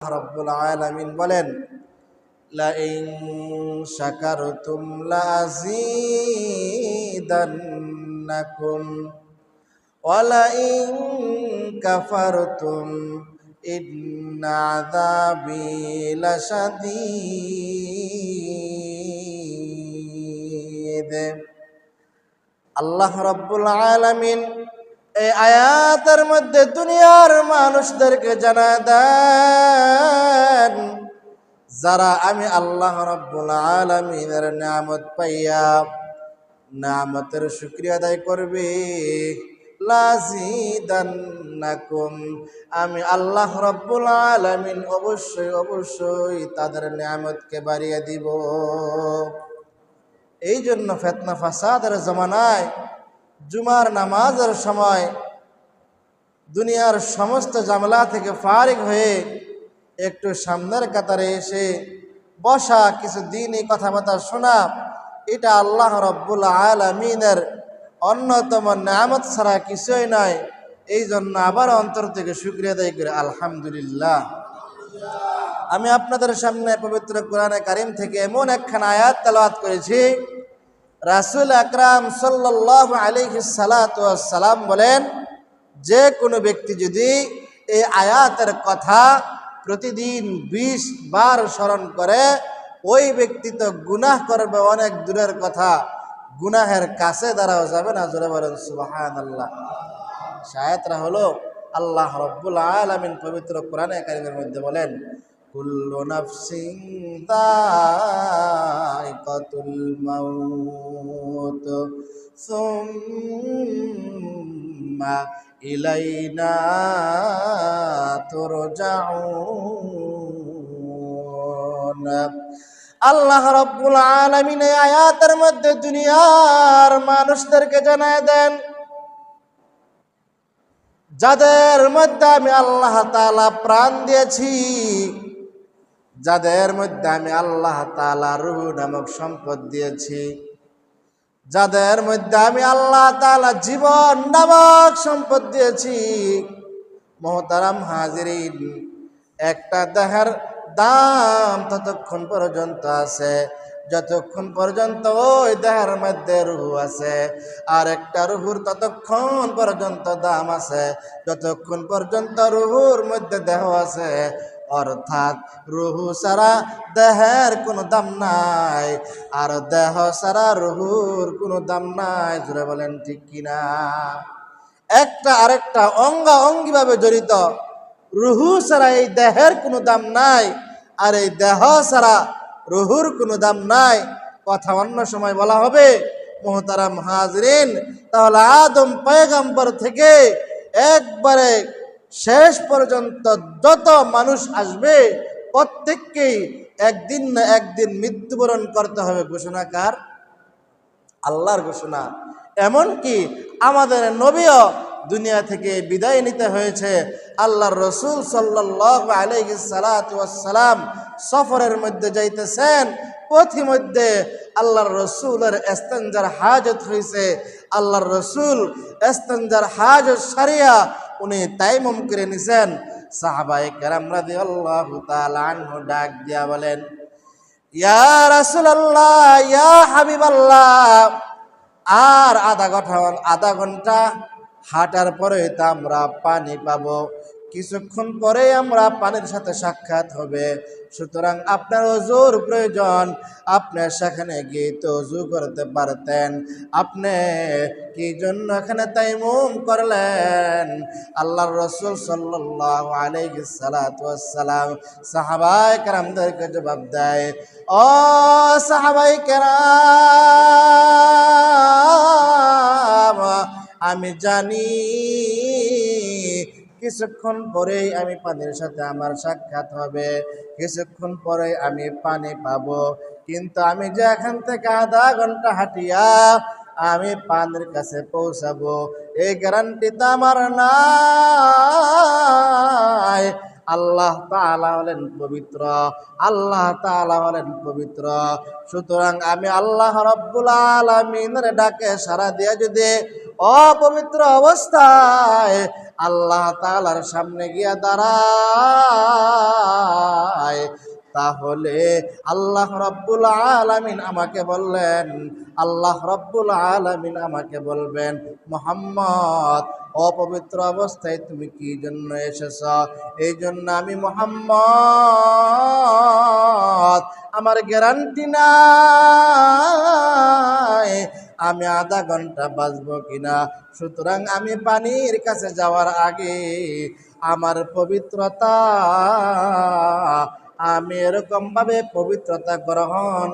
রব্বুল আলামিন বলেন লাইন শাকারতুম লাযীদান্নাকুম ওয়ালাইন কাফারতুম ইন্না আযাবি লাশাদীদ। আল্লাহ রব্বুল আলামিন এই আয়াতের মধ্যে দুনিয়ার মানুষদেরকে জানা দেন, যারা আমি আল্লাহ রব্বুল আলমিনের নামত পাইয়া নামতের শুক্রিয়া আদায় করবে। লাজিদান্নাকুম, আমি আল্লাহ রব্বুল আলমিন অবশ্যই অবশ্যই তাদের নামতকে বাড়িয়ে দিব। এই জন্য ফেতনা ফাসাদের জমানায় জুমার নামাজের সময় দুনিয়ার সমস্ত জামলা থেকে ফারিক হয়ে একটু সামনের কাতারে এসে বসা কিছু দিনই কথাবার্তা শোনা, এটা আল্লাহ রব্বুল আলমিনের অন্যতম নামত ছাড়া কিছুই নয় এই জন্য আবার অন্তর থেকে শুক্রিয়া আদায় করে, আলহামদুলিল্লাহ। আমি আপনাদের সামনে পবিত্র কোরআনে কারিম থেকে এমন একখানা আয়াত তালাওয়াত করেছি রাসুল আকরাম সাল্লাহ আলিহি সালাম বলেন, যে কোনো ব্যক্তি যদি এই আয়াতের কথা প্রতিদিন বিশ বার স্মরণ করে, ওই ব্যক্তি তো গুনাহ করবে অনেক দূরের কথা। গুনাহের কাছে দাঁড়াও, যাবে না? জোরে বলেন সুবাহান আল্লাহ শায়াতরা হলো আল্লাহ রব্বুল আলমিন পবিত্র কোরআনে কারিমের মধ্যে বলেন কুল্লু নাফসিং দাইকাতুল মাউত সুম্মা ইলাইনা তুরজাউন আল্লাহ রব্বুল আলামিন এই আয়াতের মধ্যে দুনিয়ার মানুষদেরকে জানায় দেন, যাদের মধ্যে আমি আল্লাহ তাআলা প্রাণ দিয়েছি যাদের মধ্যে আমি আল্লাহ তাআলা রুহ নামক সম্পদ দিয়েছি, যাদের মধ্যে আমি আল্লাহ তালা জীবন নামক সম্পদ দিয়েছি, মহতারাম হাজিরিন, একটা দেহের দাম ততক্ষণ পর্যন্ত আছে, যতক্ষণ পর্যন্ত ওই দেহের মধ্যে রুহু আছে, আর একটা রুহুর ততক্ষণ পর্যন্ত দাম আছে, যতক্ষণ পর্যন্ত রুহুর মধ্যে দেহ আছে অর্থাৎ রুহু সারা দেহের কোনো দাম নাই। আর দেহ সারা রুহুর কোনো দাম নাই। জুড়ে বলেন ঠিক কিনা? একটা আরেকটা অঙ্গা অঙ্গিভাবে জড়িত। রুহু ছাড়া এই দেহের কোনো দাম নাই। আর এই দেহ ছাড়া রুহুর কোনো দাম নাই। কথা অন্য সময় বলা হবে। মোহতারাম হাজরিন, তাহলে আদম পয়গাম্বর থেকে একবারে শেষ পর্যন্ত যত মানুষ আসবে, প্রত্যেককেই একদিন না একদিন মৃত্যুবরণ করতে হবে ঘোষণাকার আল্লাহর ঘোষণা। এমনকি আমাদের নবীও দুনিয়া থেকে বিদায় নিতে হয়েছে। আল্লাহর রসুল সাল্লাহ আলহি সালাম সফরের মধ্যে যাইতেছেন পথি মধ্যে আল্লাহর রসুলের এস্তেঞ্জার হাজত হয়েছে আল্লাহর রসুল এস্তেঞ্জার হাজত সারিয়া উনি তাইমম করে নিছেন। সাহাবাই কেরাম রাজি আল্লাহ তালু ডাক দিয়া বলেন, ইয়া রাসূলুল্লাহ, ইয়া হাবিবাল্লাহ, আর আধা ঘণ্টা আধা ঘণ্টা হাঁটার পরে তো আমরা পানি পাবো। কিছুক্ষণ পরে আমরা পানির সাথে সাক্ষাৎ হবে। সুতরাং আপনার অজুর প্রয়োজন। আপনি সেখানে গিয়ে তো অজু করতে পারতেন। আপনি কি জন্য এখানে তাই মুম করলেন? আল্লাহর রসুল আলাইসালাম সাহাবাই কেরামদেরকে জবাব দেয়, ও সাহাবাই কেরাম, আমি জানি কিছুক্ষণ পরেই আমি পানির সাথে আমার সাক্ষাৎ হবে। কিছুক্ষণ পরে আমি পানি পাব। কিন্তু আমি যে এখান থেকে আধা ঘণ্টা হাঁটিয়া আমি পানির কাছে পৌঁছাবো, এই গ্যারান্টি তো আমার নাই। আল্লাহ তাআলা হলেন পবিত্র, আল্লাহ তাআলা হলেন পবিত্র। সুতরাং আমি আল্লাহ রব্বুল আলমিনের ডাকে সারা দিয়ে যদি অপবিত্র অবস্থায় আল্লাহ তালার সামনে গিয়া দাঁড়ায়। তাহলে আল্লাহ রব্বুল আলামিন আমাকে বললেন, আল্লাহ রব্বুল আলামিন আমাকে বলবেন, মোহাম্মদ, অপবিত্র অবস্থায় তুমি কি জন্য এসেছ? এই জন্য আমি মোহাম্মদ, আমার গ্যারান্টি নাই। আমি আধা ঘণ্টা বাঁচবো কিনা? সুতরাং আমি পানির কাছে যাওয়ার আগে আমার পবিত্রতা, আমি এরকমভাবে পবিত্রতা গ্রহণ